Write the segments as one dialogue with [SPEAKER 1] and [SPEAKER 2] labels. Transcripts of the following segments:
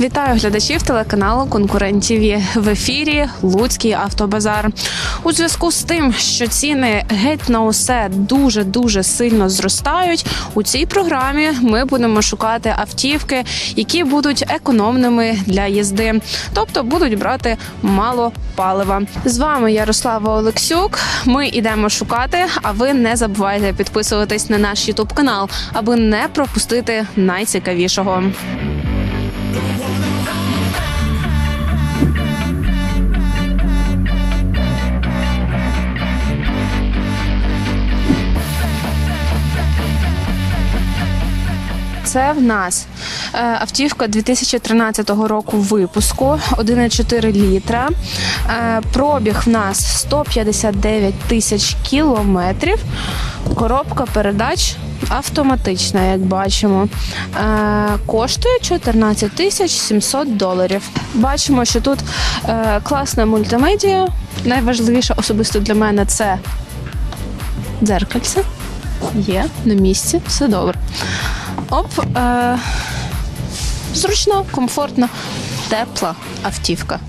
[SPEAKER 1] Вітаю глядачів телеканалу Конкурент ТВ. в ефірі Луцький автобазар. У зв'язку з тим, що ціни геть на усе дуже дуже сильно зростають. У цій програмі ми будемо шукати автівки, які будуть економними для їзди, тобто будуть брати мало палива. З вами Ярослава Олексюк. Ми йдемо шукати. А ви не забувайте підписуватись на наш Ютуб канал, аби не пропустити найцікавішого. the one hide. Це в нас е, автівка 2013 року випуску 1,4 літра. Е, пробіг в нас 159 тисяч кілометрів. Коробка передач автоматична, як бачимо. Е, коштує 14 тисяч 700 доларів. Бачимо, що тут класна мультимедіа. Найважливіше особисто для мене це дзеркальце. Є на місці, все добре. Оп, е, зручно, комфортно, тепла автівка.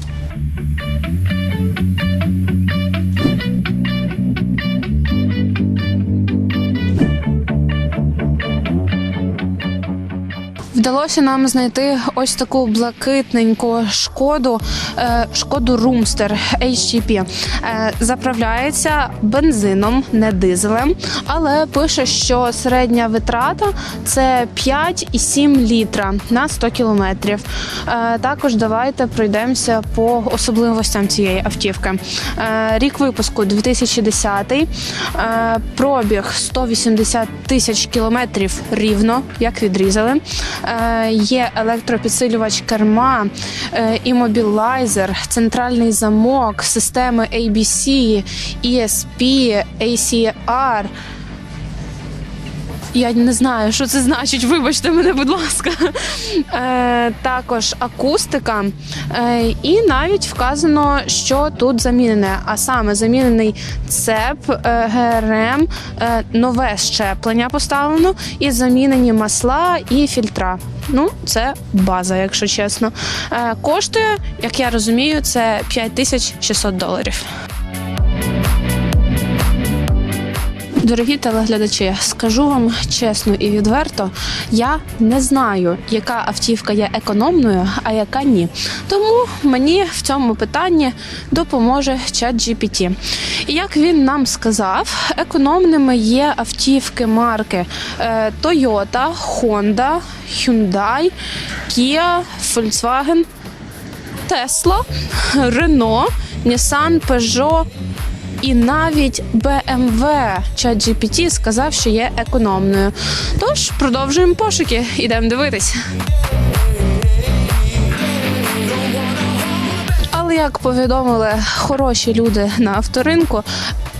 [SPEAKER 1] Вдалося нам знайти ось таку блакитненьку шкоду, е, шкоду Румстер HTP. Е, заправляється бензином, не дизелем, але пише, що середня витрата це 5,7 літра на 100 кілометрів. Е, також давайте пройдемося по особливостям цієї автівки. Рік випуску 2010, е, пробіг 180 тисяч кілометрів рівно, як відрізали. Е, Є електропідсилювач керма, е, імобілайзер, центральний замок, системи ABC, ESP, ACR. Я не знаю, що це значить. Вибачте мене, будь ласка. Е, також акустика, е, і навіть вказано, що тут замінене. А саме замінений цеп, е, ГРМ, е, нове щеплення поставлено, і замінені масла і фільтра. Ну, це база, якщо чесно. Е, коштує, як я розумію, це 5600 доларів. Дорогі телеглядачі, скажу вам чесно і відверто, я не знаю, яка автівка є економною, а яка ні. Тому мені в цьому питанні допоможе чат GPT. І як він нам сказав, економними є автівки марки е, Toyota, Honda, Hyundai, Kia, Volkswagen, Tesla, Renault, Nissan, Peugeot, і навіть BMW ChatGPT сказав, що є економною. Тож продовжуємо пошуки, ідемо дивитись. Але як повідомили хороші люди на авторинку,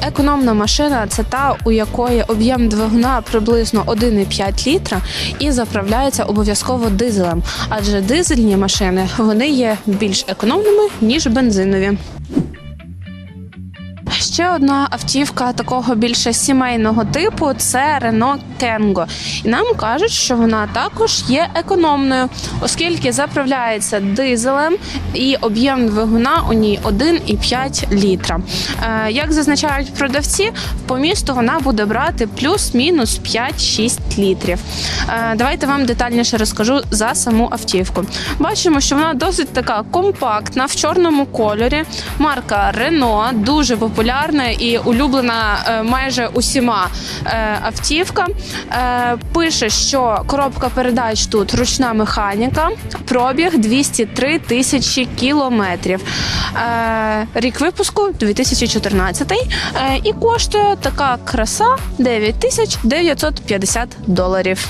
[SPEAKER 1] економна машина це та, у якої об'єм двигуна приблизно 1,5 літра і заправляється обов'язково дизелем. Адже дизельні машини вони є більш економними ніж бензинові. Ще одна автівка такого більше сімейного типу це Renault Kengo. І нам кажуть, що вона також є економною, оскільки заправляється дизелем і об'єм двигуна у ній 1,5 літра. Е, Як зазначають продавці, по місту вона буде брати плюс-мінус 5-6 літрів. Е, Давайте вам детальніше розкажу за саму автівку. Бачимо, що вона досить така компактна в чорному кольорі. Марка Renault, дуже популярна і улюблена е, майже усіма е, автівка. Е, Пише, що коробка передач тут ручна механіка, пробіг 203 тисячі кілометрів. Рік випуску 2014 е, і коштує така краса 9950 доларів.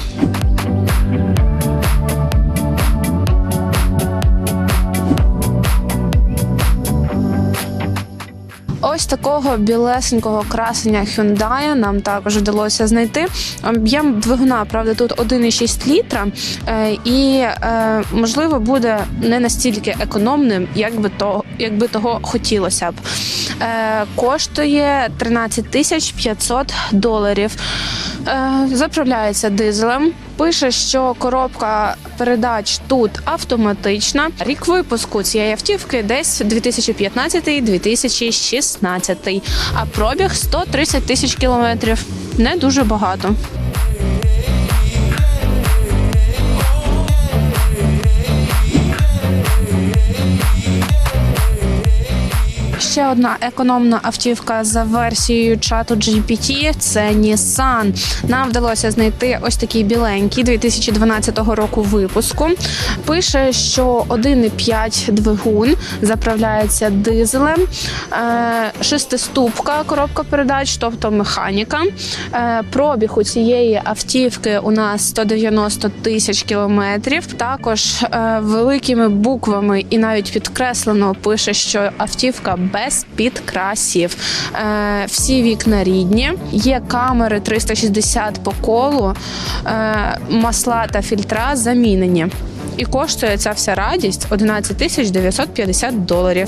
[SPEAKER 1] Ось такого білесенького красення Hyundai нам також вдалося знайти. Об'єм двигуна, правда, тут 1,6 літра, е, і е, можливо буде не настільки економним, як би то якби того хотілося б. Е, коштує 13 тисяч 500 доларів. Е, заправляється дизелем. Пише, що коробка передач тут автоматична. Рік випуску цієї автівки десь 2015-2016, а пробіг 130 тисяч кілометрів. Не дуже багато. Ще одна економна автівка за версією чату GPT – це Nissan. Нам вдалося знайти ось такий біленький 2012 року випуску. Пише, що 1,5 двигун заправляється дизелем, е, шестиступка коробка передач, тобто механіка. Е, Пробіг у цієї автівки у нас 190 тисяч кілометрів. Також е, великими буквами і навіть підкреслено пише, що автівка без підкрасів. Е, всі вікна рідні, є камери 360 по колу, е, масла та фільтра замінені. І коштує ця вся радість 11 тисяч 950 доларів.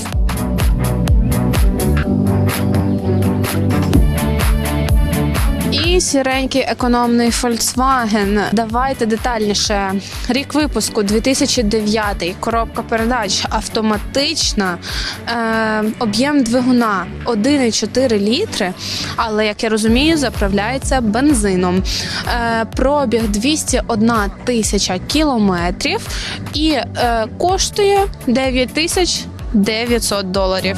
[SPEAKER 1] І сіренький економний Volkswagen. Давайте детальніше. Рік випуску 2009, коробка передач автоматична, е, об'єм двигуна 1,4 літри, але як я розумію, заправляється бензином. Е, пробіг 201 тисяча кілометрів і е, коштує 9 тисяч 900 доларів.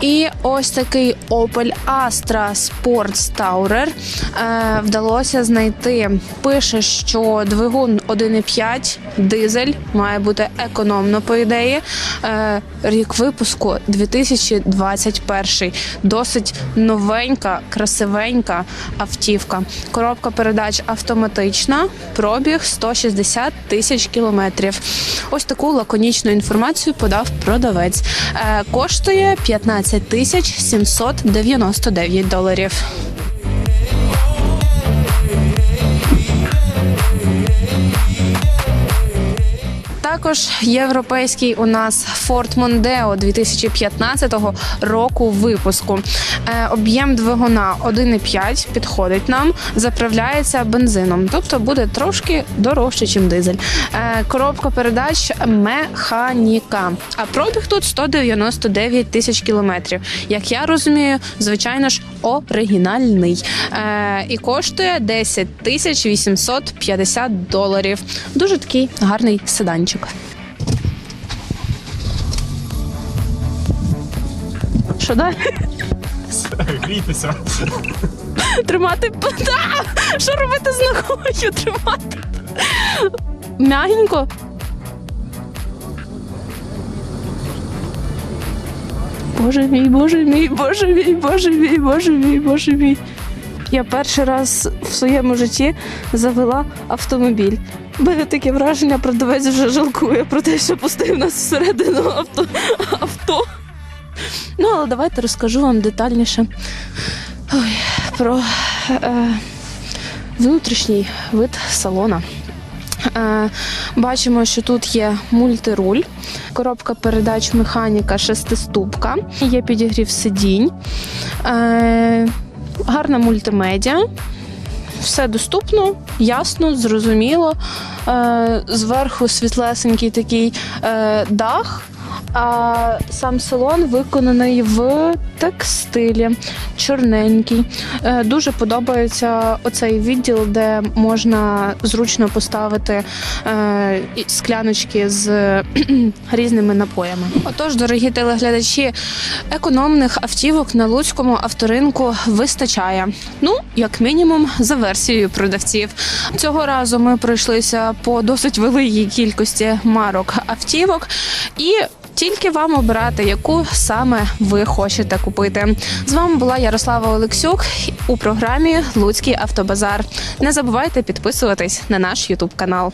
[SPEAKER 1] І ось такий Opel Astra Sports Tourer е, вдалося знайти. Пише, що двигун 1,5 дизель має бути економно, по ідеї. Е, рік випуску 2021. Досить новенька, красивенька автівка. Коробка передач автоматична, пробіг 160 тисяч кілометрів. Ось таку лаконічну інформацію подав продавець. Е, коштує 15 тисяч 799 доларів. Також європейський у нас Ford Mondeo 2015 року випуску. Е, об'єм двигуна 1,5 підходить нам, заправляється бензином, тобто буде трошки дорожче, ніж дизель. Е, коробка передач механіка. А пробіг тут 199 тисяч кілометрів. Як я розумію, звичайно ж, оригінальний. Е, і коштує 10 тисяч 850 доларів. Дуже такий гарний седанчик. Що далі?
[SPEAKER 2] Грійтеся.
[SPEAKER 1] Тримати. Да! Що робити з ногою? Тримати. Мягенько. Боже мій, боже мій, боже мій, боже мій, боже мій, боже мій. Я перший раз в своєму житті завела автомобіль. Мене таке враження, продавець вже жалкує про те, що пустив нас всередину авто. авто. Ну, але давайте розкажу вам детальніше Ой, про е, внутрішній вид салона. Е, бачимо, що тут є мультируль, коробка передач механіка шестиступка, є підігрів сидінь, е, гарна мультимедіа. Все доступно, ясно, зрозуміло. Е, зверху світлесенький такий дах, а сам салон виконаний в текстилі, чорненький. Е, дуже подобається оцей відділ, де можна зручно поставити е, скляночки з різними напоями. Отож, дорогі телеглядачі, економних автівок на луцькому авторинку вистачає. Ну, як мінімум, за версією продавців. Цього разу ми пройшлися по досить великій кількості марок автівок і. Тільки вам обирати, яку саме ви хочете купити. З вами була Ярослава Олексюк у програмі Луцький автобазар. Не забувайте підписуватись на наш Ютуб канал.